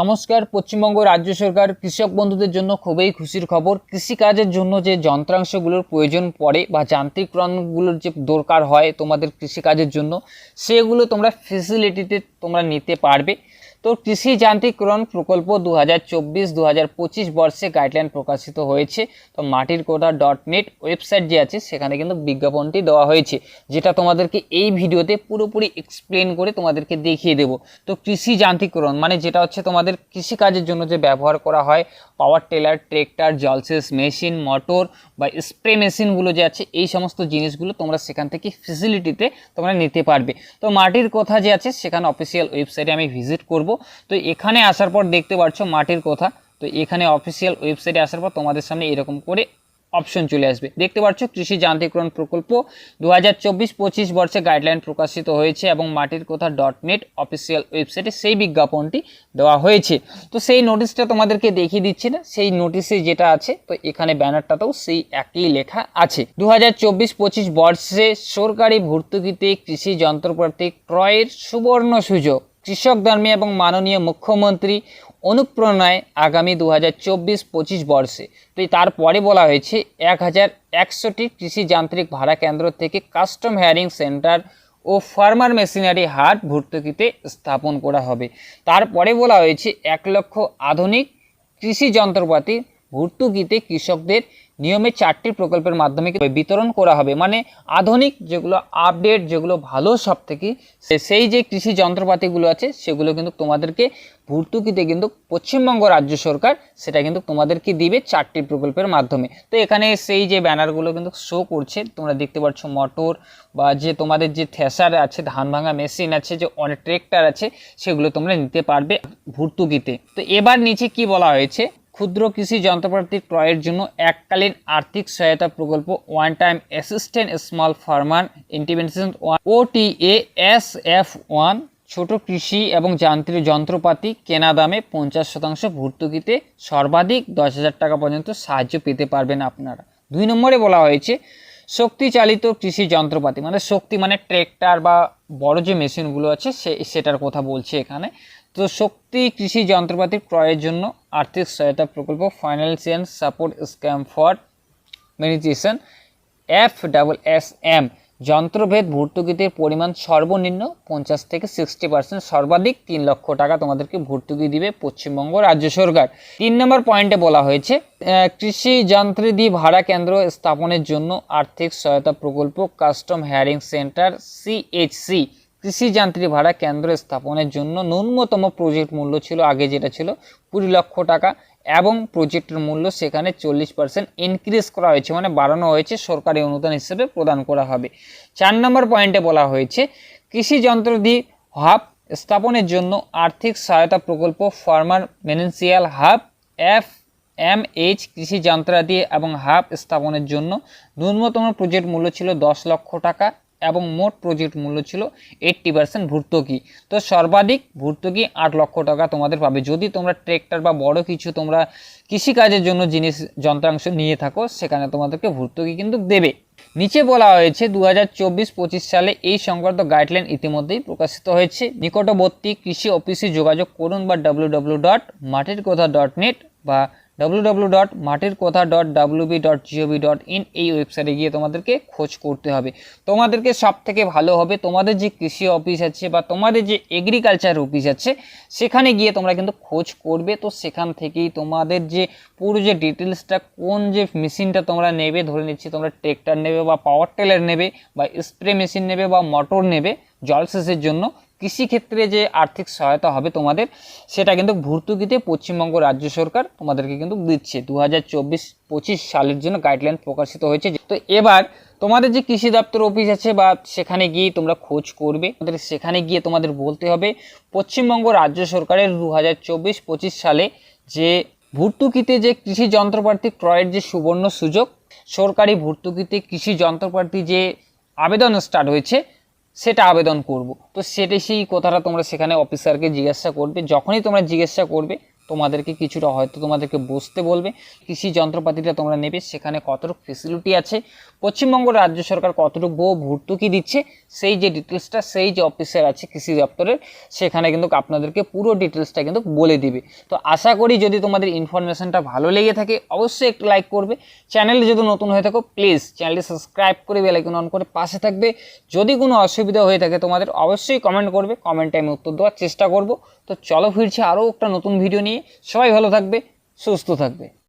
নমস্কার, পশ্চিমবঙ্গ রাজ্য সরকার কৃষক বন্ধুদের জন্য খুবই খুশির খবর। কৃষিকাজের জন্য যে যন্ত্রাংশগুলোর প্রয়োজন পড়ে বা যান্ত্রিকরণগুলোর যে দরকার হয় তোমাদের কৃষিকাজের জন্য, সেগুলো তোমরা ফেসিলিটিতে তোমরা নিতে পারবে। তো কৃষি যান্ত্রিকরণ প্রকল্প দু হাজার চব্বিশ দু হাজার পঁচিশ বর্ষে গাইডলাইন প্রকাশিত হয়েছে। তো মাটির কোটা ডট নেট ওয়েবসাইট যে আছে, সেখানে কিন্তু বিজ্ঞাপনটি দেওয়া হয়েছে, যেটা তোমাদেরকে এই ভিডিওতে পুরোপুরি এক্সপ্লেন করে তোমাদেরকে দেখিয়ে দেবো। তো কৃষি যান্ত্রিকরণ মানে যেটা হচ্ছে তোমাদের কৃষিকাজের জন্য যে ব্যবহার করা হয় পাওয়ার টেলার ট্রেক্টর জলসেস মেশিন মোটর বা স্প্রে মেশিনগুলো যে আছে, এই সমস্ত জিনিসগুলো তোমরা সেখান থেকে ফেসিলিটিতে তোমরা নিতে পারবে। তো মাটির কথা যে আছে, সেখানে অফিসিয়াল ওয়েবসাইটে আমি ভিজিট করব। তো এখানে আসার পর দেখতে পাচ্ছ মাটির কথা। তো এখানে অফিসিয়াল ওয়েবসাইটে আসার পর তোমাদের সামনে এরকম করে অপশন চলে আসবে। দেখতে পাচ্ছ কৃষি যান্ত্রিকরণ প্রকল্প দু হাজার চব্বিশ পঁচিশ বর্ষে গাইডলাইন প্রকাশিত হয়েছে এবং মাটির কথা ডট নেট অফিসিয়াল ওয়েবসাইটে সেই বিজ্ঞাপনটি দেওয়া হয়েছে। তো সেই নোটিশটা তোমাদেরকে দেখিয়ে দিচ্ছি না, সেই নোটিশে যেটা আছে, তো এখানে ব্যানারটাতেও সেই একই লেখা আছে। দু হাজার চব্বিশ পঁচিশ বর্ষে সরকারি ভর্তুকিতে কৃষি যন্ত্রপাতি ক্রয়ের সুবর্ণ সুযোগ। কৃষক ধর্মী এবং মাননীয় মুখ্যমন্ত্রী অনুপ্রেরণায় আগামী দু হাজার চব্বিশ পঁচিশ বর্ষে। তো তারপরে বলা হয়েছে এক হাজার একশোটি কৃষি যান্ত্রিক ভাড়া কেন্দ্র থেকে কাস্টম হেয়ারিং সেন্টার ও ফার্মার মেশিনারি হাট ভর্তুকিতে স্থাপন করা হবে। তারপরে বলা হয়েছে, এক লক্ষ আধুনিক কৃষি যন্ত্রপাতি ভর্তুকিতে কৃষকদের নিয়মে চারটি প্রকল্পের মাধ্যমে বিতরণ করা হবে। মানে আধুনিক যেগুলো আপডেট যেগুলো ভালো সব থেকে সেই যে কৃষি যন্ত্রপাতিগুলো আছে, সেগুলো কিন্তু তোমাদেরকে ভর্তুকিতে কিন্তু পশ্চিমবঙ্গ রাজ্য সরকার সেটা কিন্তু তোমাদেরকে দিবে চারটি প্রকল্পের মাধ্যমে। তো এখানে সেই যে ব্যানারগুলো কিন্তু শো করছে, তোমরা দেখতে পাচ্ছ মোটর বা যে তোমাদের যে থ্যাসার আছে, ধান ভাঙা মেশিন আছে, যে অনেক ট্রেক্টর আছে, সেগুলো তোমরা নিতে পারবে ভর্তুকিতে। তো এবার নিচে কি বলা হয়েছে? ক্ষুদ্র কৃষি যন্ত্রপাতি ক্রয়ের জন্য এককালীন আর্থিক সহায়তা প্রকল্প one time assistant small farmer intervention OTA S F one ছোট কৃষি এবং যান্ত্রিক যন্ত্রপাতি কেনা দামে পঞ্চাশ শতাংশ ভর্তুকিতে সর্বাধিক দশ হাজার টাকা পর্যন্ত সাহায্য পেতে পারবেন আপনারা। দুই নম্বরে বলা হয়েছে শক্তি চালিত কৃষি যন্ত্রপাতি মানে শক্তি মানে ট্রেক্টর বা বড় যে মেশিনগুলো আছে সে, সেটার কথা বলছে এখানে। তো শক্তি কৃষি যন্ত্রপাতি ক্রয়ের জন্য আর্থিক সহায়তা প্রকল্প financial support scheme for mechanisation F double S M যন্ত্রভেদ ভর্তুকিদের পরিমাণ সর্বনিম্ন পঞ্চাশ থেকে সিক্সটি পার্সেন্ট সর্বাধিক তিন লক্ষ টাকা তোমাদেরকে ভর্তুকি দিবে পশ্চিমবঙ্গ রাজ্য সরকার। তিন নম্বর পয়েন্টে বলা হয়েছে কৃষি যন্ত্রদি ভাড়া কেন্দ্র স্থাপনের জন্য আর্থিক সহায়তা প্রকল্প কাস্টম হেয়ারিং সেন্টার সিএইচসি কৃষি যান্ত্রিক ভাড়া কেন্দ্র স্থাপনের জন্য ন্যূনতম প্রজেক্ট মূল্য ছিল, আগে যেটা ছিল কুড়ি লক্ষ টাকা এবং প্রজেক্টের মূল্য সেখানে চল্লিশ পার্সেন্ট ইনক্রিজ করা হয়েছে মানে বাড়ানো হয়েছে সরকারি অনুদান হিসেবে প্রদান করা হবে। চার নম্বর পয়েন্টে বলা হয়েছে কৃষি যন্ত্র যন্ত্রদি হাব স্থাপনের জন্য আর্থিক সহায়তা প্রকল্প ফার্মার মেনেন্সিয়াল হাব এফ এম এইচ কৃষি যন্ত্রাদি এবং হাব স্থাপনের জন্য ন্যূনতম প্রজেক্ট মূল্য ছিল দশ লক্ষ টাকা। এবং মোট প্রজেক্ট মূল্য ছিল এইট্টি পার্সেন্ট ভর্তুকি। তো সর্বাধিক ভর্তুকি আট লক্ষ টাকা তোমাদের পাবে। যদি তোমরা ট্রেক্টর বা বড় কিছু তোমরা কৃষিকাজের জন্য জিনিস, যন্ত্রাংশ নিয়ে থাকো, সেখানে তোমাদেরকে ভর্তুকি কিন্তু দেবে। নিচে বলা হয়েছে দু হাজার সালে এই সংক্রান্ত গাইডলাইন ইতিমধ্যেই প্রকাশিত হয়েছে। নিকটবর্তী কৃষি অফিসে যোগাযোগ করুন বা ডাব্লিউ ডাব্লিউ ডট মাটির কথা ডট নেট বা ডাব্লিউ ডট মাটির কথা dot WB dot GOV dot in এই ওয়েবসাইটে গিয়ে তোমাদেরকে খোঁজ করতে হবে। তোমাদেরকে সব থেকে ভালো হবে তোমাদের যে কৃষি অফিস আছে বা তোমাদের যে এগ্রিকালচার অফিস আছে, সেখানে গিয়ে তোমরা কিন্তু খোঁজ করবে। তো সেখান থেকেই তোমাদের যে পুরো যে ডিটেলসটা কোন যে মেশিনটা তোমরা নেবে, ধরে নিচ্ছি তোমরা ট্রেক্টর নেবে বা পাওয়ার টেলার নেবে বা স্প্রে মেশিন নেবে বা মোটর নেবে জলসেচের জন্য কৃষিক্ষেত্রে যে আর্থিক সহায়তা হবে তোমাদের, সেটা কিন্তু ভর্তুকিতে পশ্চিমবঙ্গ রাজ্য সরকার তোমাদেরকে কিন্তু দিচ্ছে। দু হাজার সালের জন্য গাইডলাইন প্রকাশিত হয়েছে। তো এবার তোমাদের যে কৃষি দপ্তর অফিস আছে বা সেখানে গিয়ে তোমরা খোঁজ করবে, তোমাদের সেখানে গিয়ে তোমাদের বলতে হবে, পশ্চিমবঙ্গ রাজ্য সরকারের দু হাজার সালে যে ভর্তুকিতে যে কৃষি যন্ত্রপাতি ক্রয়ের যে সুবর্ণ সুযোগ, সরকারি ভর্তুকিতে কৃষি যন্ত্রপাতি যে আবেদন স্টার্ট হয়েছে সেটা আবেদন করব। তো সেটা সেই কথাটা তোমরা সেখানে অফিসারকে জিজ্ঞাসা করবে। যখনই তোমরা জিজ্ঞাসা করবে তোমাদেরকে কিছুটা হয়তো তোমাদেরকে বসতে বলবে। কৃষি যন্ত্রপাতিটা তোমরা নেবে, সেখানে কতটুকু ফেসিলিটি আছে, পশ্চিমবঙ্গ রাজ্য সরকার কতটুকু ভর্তুকি দিচ্ছে, সেই যে ডিটেলসটা সেই যে অফিসার আছে কৃষি দপ্তরের, সেখানে কিন্তু আপনাদেরকে পুরো ডিটেলসটা কিন্তু বলে দিবে। তো আশা করি যদি তোমাদের ইনফরমেশনটা ভালো লেগে থাকে, অবশ্যই একটু লাইক করবে। চ্যানেলে যদি নতুন হয়ে থাকো প্লিজ চ্যানেলটি সাবস্ক্রাইব করে বেলাইকন অন করে পাশে থাকবে। যদি কোনো অসুবিধা হয়ে থাকে তোমাদের, অবশ্যই কমেন্ট করবে। কমেন্টে আমি উত্তর দেওয়ার চেষ্টা করব। তো চলো ফিরছি আরও একটা নতুন ভিডিও নিয়ে সবাই ভালো থাকবে সুস্থ থাকবে।